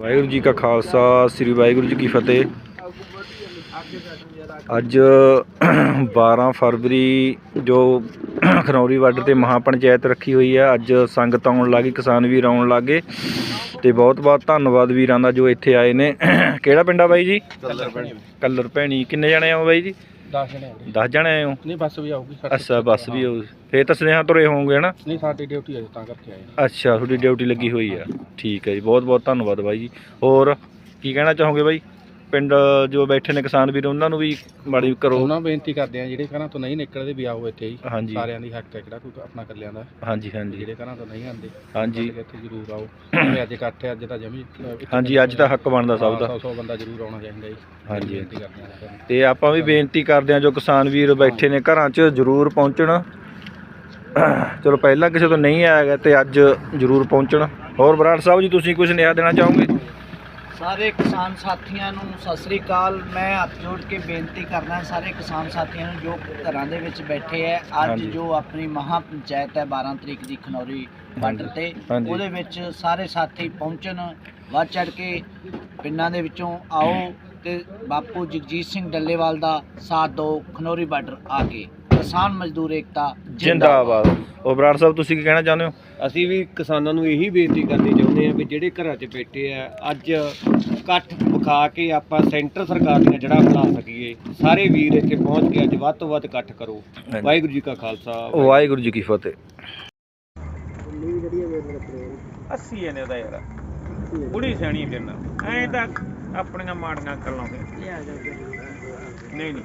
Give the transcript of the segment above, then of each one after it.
ਵਾਹਿਗੁਰੂ ਜੀ ਕਾ ਖਾਲਸਾ ਸ੍ਰੀ ਵਾਹਿਗੁਰੂ ਜੀ ਕੀ ਫਤਿਹ। ਅੱਜ 12 ਫਰਵਰੀ ਜੋ ਖਨੌਰੀ ਬਾਰਡਰ ਤੇ ਮਹਾ ਪੰਚਾਇਤ ਰੱਖੀ ਹੋਈ ਹੈ ਅੱਜ ਸੰਗਤ ਆਉਣ ਲੱਗੀ ਕਿਸਾਨ ਵੀਰ ਆਉਣ ਲੱਗੇ। ਤੇ ਬਹੁਤ ਬਹੁਤ ਧੰਨਵਾਦ ਵੀਰਾਂ ਦਾ ਜੋ ਇੱਥੇ ਆਏ ਨੇ। ਕਿਹੜਾ ਪਿੰਡ ਆ ਬਾਈ ਜੀ? ਕੱਲਰ ਭੈਣੀ। ਕਿੰਨੇ ਜਣੇ ਆਓ ਬਾਈ ਜੀ? 10 ਜਣੇ ਆਉਂਦੇ 10 ਜਣੇ ਆਏ ਹੋ? ਨਹੀਂ ਬੱਸ ਵੀ ਆਊਗੀ ਸਾਡੀ। ਅੱਛਾ ਬੱਸ ਵੀ ਆਊ ਫੇਰ ਤਾਂ ਸੁਨੇਹਾ ਤੁਰੇ ਹੋਵੋਗੇ ਹਨਾ? ਨਹੀਂ ਸਾਡੀ ਡਿਊਟੀ ਹੈ ਤਾਂ ਕਰਕੇ ਆਏ ਅੱਛਾ ਤੁਹਾਡੀ ਡਿਊਟੀ ਲੱਗੀ ਹੋਈ ਆ। ਠੀਕ ਹੈ ਜੀ ਬਹੁਤ ਬਹੁਤ ਧੰਨਵਾਦ ਬਾਈ ਜੀ। ਹੋਰ ਕੀ ਕਹਿਣਾ ਚਾਹੋਗੇ ਬਾਈ? ਪਿੰਡ ਜੋ ਬੈਠੇ ਨੇ ਕਿਸਾਨ ਵੀਰ ਉਹਨਾਂ ਨੂੰ ਵੀ ਮਾੜੀ ਕਰੋ। ਉਹਨਾਂ ਬੇਨਤੀ ਕਰਦੇ ਆ ਜਿਹੜੇ ਘਰਾਂ ਤੋਂ ਨਹੀਂ ਨਿਕਲਦੇ ਵੀ ਆਓ ਇੱਥੇ ਹੀ। ਹਾਂਜੀ। ਸਾਰਿਆਂ ਦੀ ਹੱਕ ਹੈ ਕਿਹੜਾ ਕੋਈ ਆਪਣਾ ਕਰ ਲਿਆਂਦਾ ਹਾਂਜੀ ਹਾਂਜੀ। ਜਿਹੜੇ ਘਰਾਂ ਤੋਂ ਨਹੀਂ ਆਉਂਦੇ ਹਾਂਜੀ। ਇੱਥੇ ਜ਼ਰੂਰ ਆਓ। ਜਿਵੇਂ ਅੱਜ ਇਕੱਠ ਹੈ ਅੱਜ ਤਾਂ ਜਮੀ ਹਾਂਜੀ ਅੱਜ ਤਾਂ ਹੱਕ ਬਣਦਾ ਸਭ ਦਾ। 100 ਬੰਦਾ ਜ਼ਰੂਰ ਆਉਣਾ ਚਾਹੀਦਾ ਜੀ। ਹਾਂਜੀ। ਬੇਨਤੀ ਕਰਦੇ ਆ ਸਾਰਿਆਂ ਨੂੰ। ਤੇ ਆਪਾਂ ਵੀ ਬੇਨਤੀ ਕਰਦੇ ਹਾਂ ਜੋ ਕਿਸਾਨ ਵੀਰ ਬੈਠੇ ਨੇ ਘਰਾਂ 'ਚ ਜ਼ਰੂਰ ਪਹੁੰਚਣ। ਚਲੋ ਪਹਿਲਾਂ ਕਿਸੇ ਤੋਂ ਨਹੀਂ ਆਇਆ ਗਿਆ ਤੇ ਅੱਜ ਜ਼ਰੂਰ ਪਹੁੰਚਣ। ਹੋਰ ਬਰਾੜ ਸਾਹਿਬ ਜੀ ਤੁਸੀਂ ਕੁਝ ਨਿਆ ਦੇਣਾ ਚਾਹੋਗੇ? ਸਾਰੇ ਕਿਸਾਨ ਸਾਥੀਆਂ ਨੂੰ ਸਤਿ ਸ੍ਰੀ ਅਕਾਲ ਮੈਂ ਹੱਥ ਜੋੜ ਕੇ ਬੇਨਤੀ ਕਰਦਾ ਸਾਰੇ ਕਿਸਾਨ ਸਾਥੀਆਂ ਨੂੰ ਜੋ ਘਰਾਂ ਦੇ ਵਿੱਚ ਬੈਠੇ ਹੈ ਅੱਜ। ਜੋ ਆਪਣੀ ਮਹਾ ਪੰਚਾਇਤ ਹੈ 12 ਤਰੀਕ ਦੀ ਖਨੌਰੀ ਬਾਰਡਰ ਤੇ। ਉਹਦੇ ਵਿੱਚ ਸਾਰੇ ਸਾਥੀ ਪਹੁੰਚਣ ਵੱਧ ਚੜ ਕੇ ਪਿੰਡਾਂ ਦੇ ਵਿੱਚੋਂ ਆਓ ਤੇ ਬਾਪੂ ਜਗਜੀਤ ਸਿੰਘ ਡੱਲੇਵਾਲ ਦਾ ਸਾਥ ਦਿਓ ਖਨੌਰੀ ਬਾਰਡਰ ਆ ਕੇ ਕਿਸਾਨ ਮਜ਼ਦੂਰ ਏਕਤਾ ਜਿੰਦਾਬਾਦ। ਉਹ ਬਰਾੜ ਸਾਹਿਬ ਤੁਸੀਂ ਕੀ ਕਹਿਣਾ ਚਾਹੁੰਦੇ ਹੋ? ਅਸੀਂ ਵੀ ਕਿਸਾਨਾਂ ਨੂੰ ਇਹੀ ਬੇਨਤੀ ਕਰਨੀ ਚਾਹੁੰਦੇ ਆ ਵੀ ਜਿਹੜੇ ਘਰਾਂ 'ਚ ਬੈਠੇ ਆ ਅੱਜ ਇਕੱਠ ਵਿਖਾ ਕੇ ਆਪਾਂ ਸੈਂਟਰ ਸਰਕਾਰ ਦੀਆਂ ਜੜ੍ਹਾਂ ਬਣਾ ਸਕੀਏ। ਸਾਰੇ ਵੀਰ ਇੱਥੇ ਪਹੁੰਚ ਕੇ ਅੱਜ ਵੱਧ ਤੋਂ ਵੱਧ ਇਕੱਠ ਕਰੋ। ਵਾਹਿਗੁਰੂ ਜੀ ਕਾ ਖਾਲਸਾ ਵਾਹਿਗੁਰੂ ਜੀ ਕੀ ਫਤਿਹ। 80 ਇਹਨੇ ਦਾ ਯਾਰ। ਬੁੜੀ ਸਿਆਣੀ ਫਿਰਨਾ ਐਂ ਤਾਂ ਆਪਣੀਆਂ ਮਾੜੀਆਂ ਕਰ ਲਾਉਂਦੇ ਨਹੀਂ ਨਹੀਂ।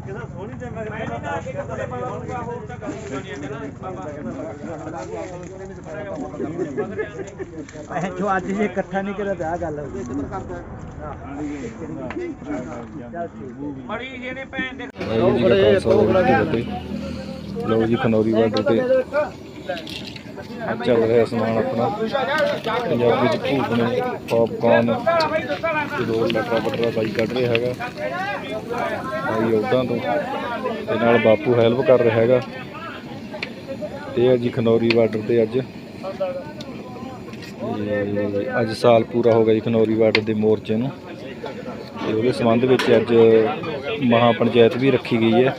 ਕਹਿੰਦਾ ਸੋਹਣੀ ਤੇ ਮੈਂ ਨਹੀਂ ਨਾ ਅੱਗੇ ਕੱਪੜੇ ਪਾਵਾਂਗਾ ਹੋਰ ਤਾਂ ਗੱਲ ਨਹੀਂ ਕਹਿੰਦਾ ਬਾਬਾ ਜੋ ਅੱਜ ਜੇ ਇਕੱਠਾ ਨਹੀਂ ਕਰਿਆ ਤਾਂ ਆ ਗੱਲ ਬੜੀ ਜਿਹਨੇ ਭੈਣ ਦੇ ਲਓ ਜੀ ਖਨੌਰੀ ਬਾਰਡਰ ਤੇ ਚੱਲ ਰਿਹਾ ਸਮਾਨ ਆਪਣਾ। ਪੰਜਾਬੀ ਚ ਭੂਤ ਨੇ ਪੌਪਕਾਰਨ ਤੇ ਦੋ ਲਟਰਾ ਬਟਰਾ ਬਾਈ ਕੱਢ ਰਿਹਾ ਹੈਗਾ। ਬਾਈ ਉਦਾਂ ਤੋਂ, ਤੇ ਨਾਲ ਬਾਪੂ ਹੈਲਪ ਕਰ ਰਿਹਾ ਹੈਗਾ। ਤੇ ਹੈ ਜੀ ਖਨੌਰੀ ਬਾਰਡਰ ਤੇ ਅੱਜ। ਅੱਜ ਸਾਲ ਪੂਰਾ ਹੋ ਗਿਆ ਜੀ ਖਨੌਰੀ ਬਾਰਡਰ ਦੇ ਮੋਰਚੇ ਨੂੰ। ਤੇ ਉਹਦੇ ਸੰਬੰਧ ਵਿੱਚ ਅੱਜ ਮਹਾ ਪੰਚਾਇਤ ਵੀ ਰੱਖੀ ਗਈ ਹੈ।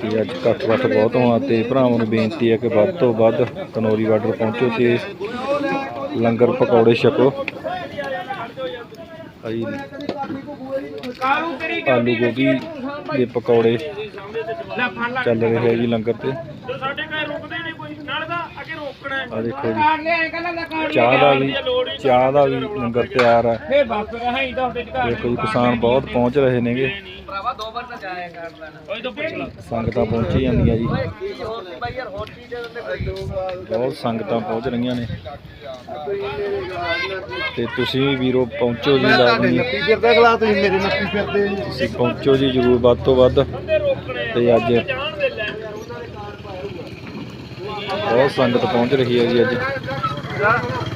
ਤੇ ਅੱਜ ਘੱਟ ਵੱਠ ਬਹੁਤ ਹੋਣਾ ਤੇ ਭਰਾਵਾਂ ਨੂੰ ਬੇਨਤੀ ਹੈ ਕਿ ਵੱਧ ਤੋਂ ਵੱਧ ਕਨੋਰੀ ਬਾਰਡਰ ਪਹੁੰਚੋ ਤੇ ਲੰਗਰ ਪਕੌੜੇ ਛਕੋ। ਆਈ ਆਲੂ ਗੋਭੀ ਦੇ ਪਕੌੜੇ ਚੱਲ ਰਹੇ ਹੈ ਜੀ ਲੰਗਰ ਤੇ ਸਾਡੇ ਘਰ ਰੁਕਦੇ ਨਹੀਂ ਕੋਈ ਨਾਲ ਦਾ ਅੱਗੇ ਰੋਕਣਾ ਹੈ ਆ ਦੇਖੋ ਜੀ। ਚਾਹ ਦਾ ਵੀ ਚਾਹ ਦਾ ਵੀ ਲੰਗਰ ਤਿਆਰ ਹੈ ਫੇਰ ਬੱਸ ਰਹਾ ਹੀ ਦੱਸ ਦੇ ਘਰ ਦੇਖੋ ਜੀ ਕਿਸਾਨ ਬਹੁਤ ਪਹੁੰਚ ਰਹੇ ਨੇਗੇ। ਭਰਾਵਾ ਦੋ ਵਾਰ ਤਾਂ ਜਾਇਆ ਕਰ ਲੈਣਾ। ਓਏ ਤੋਂ ਪੁੱਛ ਲੈ। ਸੰਗਤਾਂ ਪਹੁੰਚੀ ਜਾਂਦੀਆਂ ਜੀ। ਬਹੁਤ ਸੰਗਤਾਂ ਪਹੁੰਚ ਰਹੀਆਂ ਨੇ। ਤੇ ਤੁਸੀਂ ਵੀ ਵੀਰੋ ਪਹੁੰਚੋ ਜੀ ਲਾਜ਼ਮੀ ਫਿਰਦਾ ਗਲਾ ਤੁਸੀਂ ਮੇਰੇ ਨੱਪੀ ਫਿਰਦੇ। ਤੁਸੀਂ ਪਹੁੰਚੋ ਜੀ ਜਰੂਰ ਵੱਧ ਤੋਂ ਵੱਧ। ਤੇ ਅੱਜ ਬਹੁਤ ਸੰਗਤ ਪਹੁੰਚ ਰਹੀ ਹੈ ਜੀ ਅੱਜ।